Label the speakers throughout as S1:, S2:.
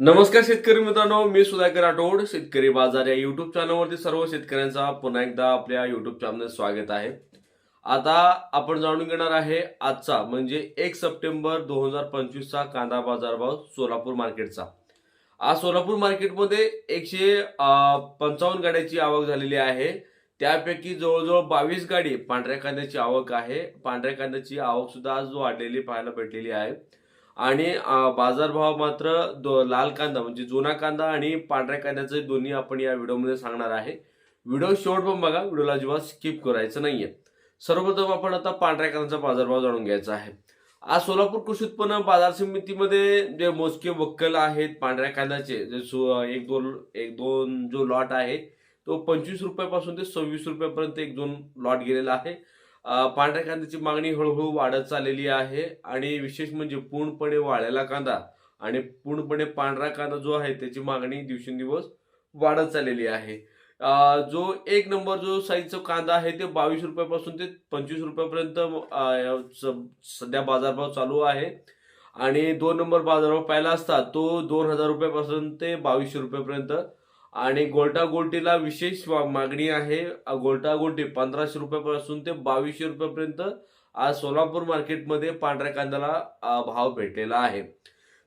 S1: नमस्कार शेतकरी मित्रांनो मी सुधाकर राठोड शेतकरी बाजार या युट्यूब चॅनलवरती सर्व शेतकऱ्यांचा पुन्हा एकदा आपल्या युट्यूब चॅनल स्वागत आहे. आता आपण जाणून घेणार आहे आजचा म्हणजे एक सप्टेंबर दोन हजार पंचवीसचा कांदा बाजार भाव सोलापूर मार्केटचा. आज सोलापूर मार्केटमध्ये एकशे पंचावन्न गाड्याची आवक झालेली आहे. त्यापैकी जवळजवळ बावीस गाडी पांढऱ्या कांद्याची आवक आहे. पांढऱ्या कांद्याची आवक सुद्धा आज वाढलेली पाहायला भेटलेली आहे. आणि बाजारभाव मात्र दो लाल कांदा म्हणजे जुना कांदा आणि पांढऱ्या कांद्याचे दोन्ही आपण या व्हिडिओमध्ये सांगणार आहे. व्हिडिओ शेवट पण बघा व्हिडिओला अजिबात स्किप करायचं नाहीये. सर्वप्रथम आपण आता पांढऱ्या कांद्याचा बाजारभाव जाणून घ्यायचा आहे. आज सोलापूर कृषी उत्पन्न बाजार समितीमध्ये जे मोजके वक्कल आहेत पांढऱ्या कांद्याचे जे एक दोन एक दोन जो लॉट आहे तो पंचवीस रुपयापासून ते सव्वीस रुपयापर्यंत एक दोन लॉट गेलेला आहे. पांढऱ्या कांद्याची मागणी हळूहळू वाढत चाललेली आहे आणि विशेष म्हणजे पूर्णपणे वाळलेला कांदा आणि पूर्णपणे पांढरा कांदा जो आहे त्याची मागणी दिवसेंदिवस वाढत चाललेली आहे. जो एक नंबर जो साईजचा कांदा आहे ते बावीस रुपयापासून ते पंचवीस रुपयापर्यंत स- सध्या बाजारभाव चालू आहे. आणि दोन नंबर बाजारभाव पाहिला असता तो दोन हजार रुपयापासून ते बावीसशे रुपयापर्यंत आणि गोलटागोल्टीला विशेष मागणी आहे. अ, पंधराशे रुपयापासून ते बावीसशे रुपयापर्यंत आज सोलापूर मार्केटमध्ये पांढऱ्या कांद्याला भाव भेटलेला आहे.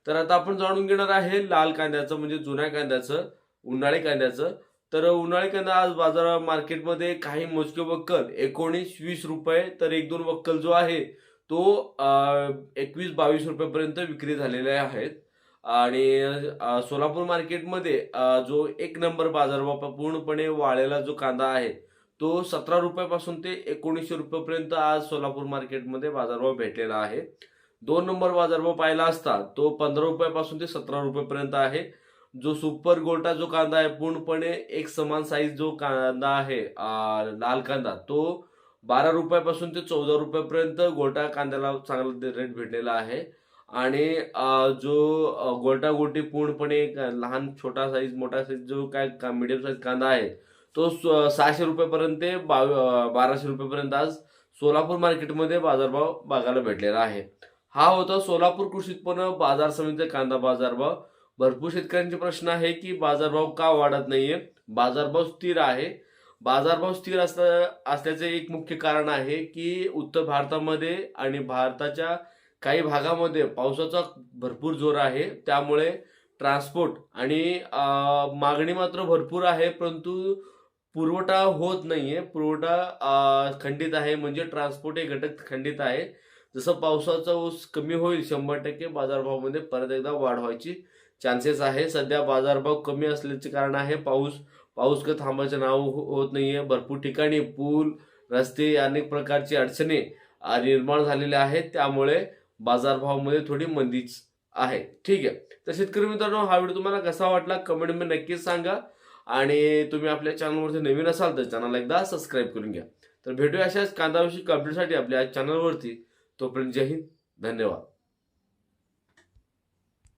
S1: तर आता आपण जाणून घेणार आहे लाल कांद्याचं म्हणजे जुन्या कांद्याचं उन्हाळी कांद्याचं. तर उन्हाळी कांदा आज बाजार मार्केटमध्ये काही मोजके वक्कल एकोणीस वीस रुपये तर एक दोन वक्कल जो आहे तो एकवीस बावीस रुपयापर्यंत विक्री झालेले आहेत. आणि सोलापूर मार्केटमध्ये जो एक नंबर बाजारभाव पूर्णपणे वाळलेला जो कांदा आहे तो सतरा रुपयापासून ते एकोणीसशे रुपयापर्यंत आज सोलापूर मार्केटमध्ये बाजारभाव भेटलेला आहे. दोन नंबर बाजारभाव पाहिला असता तो पंधरा रुपयापासून ते सतरा रुपयापर्यंत आहे. जो सुपर गोल्टा जो कांदा आहे पूर्णपणे एक समान साईज जो कांदा आहे लाल कांदा तो बारा रुपयापासून ते चौदा रुपयापर्यंत गोल्टा कांद्याला चांगला रेट भेटलेला आहे. आणि जो अ, पूर्णपणे एक लहान छोटा साईज मोठा साईज जो काय का मिडियम साईज कांदा आहे तो स- सहाशे रुपयापर्यंत ते बाव बाराशे रुपयापर्यंत आज सोलापूर मार्केटमध्ये बाजारभाव बघायला भेटलेला आहे. हा होता सोलापूर कृषी उत्पन्न बाजार समितीचा कांदा बाजारभाव. भरपूर शेतकऱ्यांचे प्रश्न आहे की बाजारभाव का वाढत नाहीये? बाजारभाव स्थिर आहे. बाजारभाव स्थिर असता असल्याचे एक मुख्य कारण आहे की उत्तर भारतामध्ये आणि भारताच्या काही भागामध्ये पावसाचा भरपूर जोर आहे त्यामुळे ट्रान्सपोर्ट आणि मागणी मात्र भरपूर आहे परंतु पुरवठा होत नाही आहे पुरवठा खंडित आहे म्हणजे ट्रान्सपोर्ट हे घटक खंडित आहे. जसं पावसाचा ऊस कमी होईल शंभर टक्के बाजारभावामध्ये परत एकदा वाढ व्हायची चान्सेस आहे. सध्या बाजारभाव कमी असल्याचे कारण आहे पाऊस पाऊस का थांबायचं नाव हो- होत आहे भरपूर ठिकाणी पूल रस्ते अनेक प्रकारची अडचणी निर्माण झालेल्या आहेत. त्यामुळे बाजारभावामध्ये थोडी मंदीच आहे. ठीक आहे. तर शेतकरी मित्रांनो हा व्हिडिओ तुम्हाला कसा वाटला कमेंटमध्ये नक्कीच सांगा. आणि तुम्ही आपल्या चॅनलवरती नवीन असाल तर चॅनल एकदा सबस्क्राईब करून घ्या. तर भेटूया अशाच कांदाविषयी कम्प्लीटसाठी आपल्या चॅनलवरती. तोपर्यंत जय हिंद. धन्यवाद.